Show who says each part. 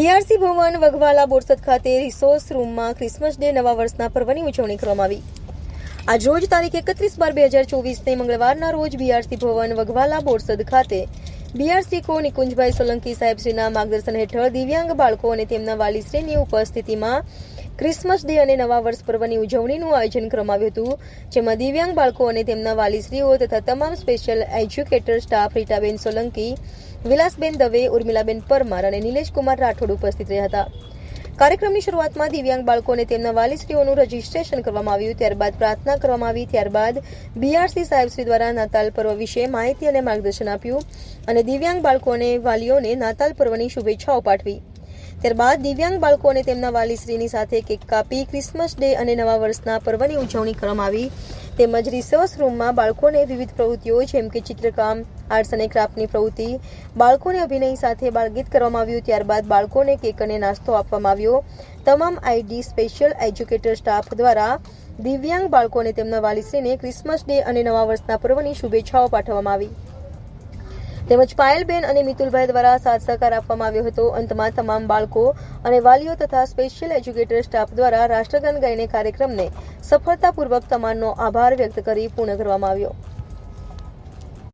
Speaker 1: BRC ભવન વઘવાલા બોરસદ ખાતે resource રૂમમાં Christmas day નવા વર્ષના પર્વની ઉજવણી કરવામાં આવી. આજ રોજ તારીખ એકત્રીસ બાર બે હજાર ચોવીસને મંગળવારના રોજ બીઆરસી ભવન વઘવાલા બોરસદ ખાતે બીઆરસી કો નિકુંજભાઈ સોલંકી સાહેબશ્રીના માર્ગદર્શન હેઠળ દિવ્યાંગ બાળકો અને તેમના વાલીશ્રીની ઉપસ્થિતિમાં ક્રિસમસ ડે અને નવા વર્ષ પર્વની ઉજવણીનું આયોજન કરવામાં આવ્યું હતું, જેમાં દિવ્યાંગ બાળકો અને તેમના વાલીશ્રીઓ તથા તમામ special educator staff Ritaben Solanki Vilasben Dave, Urmilaben Parmar અને નિલેશકુમાર રાઠોડ ઉપસ્થિત રહ્યા હતા. કાર્યક્રમની શરૂઆતમાં દિવ્યાંગ બાળકોને તેમના વાલીશ્રીઓનું રજીસ્ટ્રેશન કરવામાં આવ્યું, ત્યારબાદ પ્રાર્થના કરવામાં આવી, ત્યારબાદ બીઆરસી સાહેબશ્રી દ્વારા નાતાલ પર્વ વિશે માહિતી અને માર્ગદર્શન આપ્યું અને દિવ્યાંગ બાળકોને વાલીઓને નાતાલ પર્વની શુભેચ્છાઓ પાઠવી. ત્યારબાદ દિવ્યાંગ બાળકો અને તેમના વાલીશ્રીની સાથે કેક કાપી, ક્રિસમસ ડે અને નવા વર્ષના પર્વની ઉજવણી કરવામાં આવી. તેમજ રિસોર્સ રૂમમાં બાળકોને વિવિધ પ્રવૃત્તિઓ જેમ કે ચિત્રકામ આર્ટ્સ અને ક્રાફ્ટની પ્રવૃત્તિ. બાળકોને અભિનય સાથે બાળગીત કરવામાં આવ્યું, ત્યારબાદ બાળકોને કેક અને નાસ્તો આપવામાં આવ્યો. તમામ આઈડી સ્પેશિયલ એજ્યુકેટર સ્ટાફ દ્વારા દિવ્યાંગ બાળકોને તેમના વાલીશ્રીને ક્રિસમસ ડે અને નવા વર્ષના પર્વની શુભેચ્છાઓ પાઠવવામાં આવી. તેમજ પાયલબેન અને મિતુલભાઈ દ્વારા સાથ સહકાર આપવામાં આવ્યો હતો. અંતમાં તમામ બાળકો અને વાલીઓ તથા સ્પેશિયલ એજ્યુકેટર સ્ટાફ દ્વારા રાષ્ટ્રગાન ગાઈને કાર્યક્રમને સફળતાપૂર્વક તમામનો આભાર વ્યક્ત કરી પૂર્ણ કરવામાં આવ્યો.